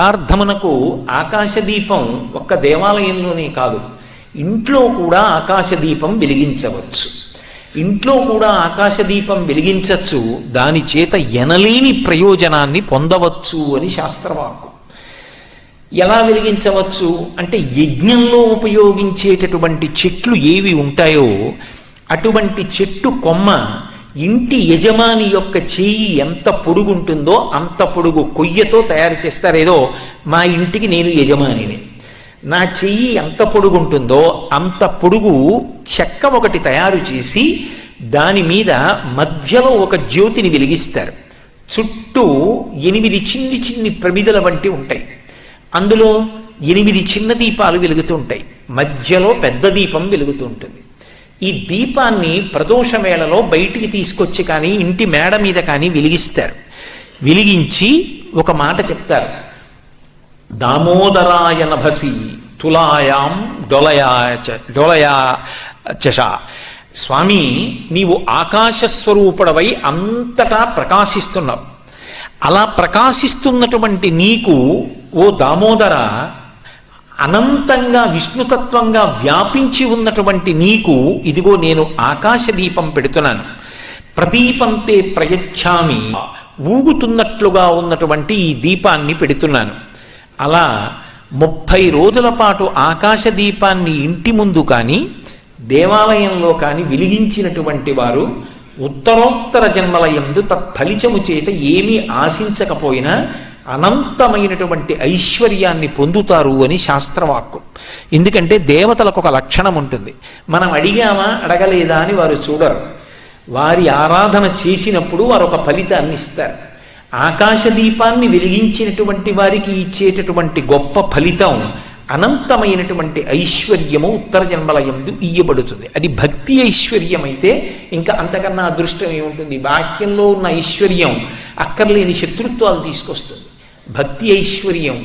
ప్రార్థమునకు ఆకాశదీపం ఒక్క దేవాలయంలోనే కాదు. ఇంట్లో కూడా ఆకాశదీపం వెలిగించవచ్చు. ఇంట్లో కూడా ఆకాశదీపం వెలిగించవచ్చు దాని చేత ఎనలేని ప్రయోజనాన్ని పొందవచ్చు అని శాస్త్రవాకు ఎలా వెలిగించవచ్చు? అంటే యజ్ఞంలో ఉపయోగించేటటువంటి చెట్లు ఏవి ఉంటాయో అటువంటి చెట్టు కొమ్మ ఇంటి యజమాని యొక్క చేయి ఎంత పొడుగుంటుందో అంత పొడుగు కొయ్యతో తయారు చేస్తారేదో మా ఇంటికి నేను యజమానిని. నా చెయ్యి ఎంత పొడుగుంటుందో అంత పొడుగు చెక్క ఒకటి తయారు చేసి దాని మీద మధ్యలో ఒక జ్యోతిని వెలిగిస్తారు. చుట్టూ ఎనిమిది చిన్ని చిన్ని ప్రమిదల వంటి ఉంటాయి. అందులో ఎనిమిది చిన్న దీపాలు వెలుగుతుంటాయి మధ్యలో పెద్ద దీపం వెలుగుతూ ఉంటుంది. ఈ దీపాన్ని ప్రదోష వేళలో బయటికి తీసుకొచ్చి కానీ ఇంటి మేడ మీద కానీ వెలిగిస్తారు. వెలిగించి ఒక మాట చెప్తారు. దామోదరాయ నభసి తులాయాం డొలయా డొలయా చష. స్వామి నీవు ఆకాశస్వరూపుడవై అంతటా ప్రకాశిస్తున్నావు. అలా ప్రకాశిస్తున్నటువంటి నీకు ఓ దామోదర అనంతంగా విష్ణుతత్వంగా వ్యాపించి ఉన్నటువంటి నీకు ఇదిగో నేను ఆకాశ దీపం పెడుతున్నాను. ప్రదీపంతే ప్రయచ్ఛామి ఊగుతున్నట్లుగా ఉన్నటువంటి ఈ దీపాన్ని పెడుతున్నాను. అలా ముప్పై రోజుల పాటు ఆకాశ దీపాన్ని ఇంటి ముందు కానీ దేవాలయంలో కానీ వెలిగించినటువంటి వారు ఉత్తరోత్తర జన్మల యందు తత్ఫలితము చేత ఏమీ ఆశించకపోయినా అనంతమైనటువంటి ఐశ్వర్యాన్ని పొందుతారు అని శాస్త్రవాక్యం ఎందుకంటే దేవతలకు ఒక లక్షణం ఉంటుంది. మనం అడిగామా అడగలేదా అని వారు చూడరు. వారి ఆరాధన చేసినప్పుడు వారు ఒక ఫలితాన్ని ఇస్తారు. ఆకాశ దీపాన్ని వెలిగించినటువంటి వారికి ఇచ్చేటటువంటి గొప్ప ఫలితం అనంతమైనటువంటి ఐశ్వర్యము ఉత్తర జన్మలయందు ఇయ్యబడుతుంది. అది భక్తి ఐశ్వర్యం అయితే ఇంకా అంతకన్నా అదృష్టం ఏముంటుంది? వాక్యంలో ఉన్న ఐశ్వర్యం అక్కర్లేని శత్రుత్వాలు తీసుకొస్తుంది. భక్తి ఐశ్వర్యం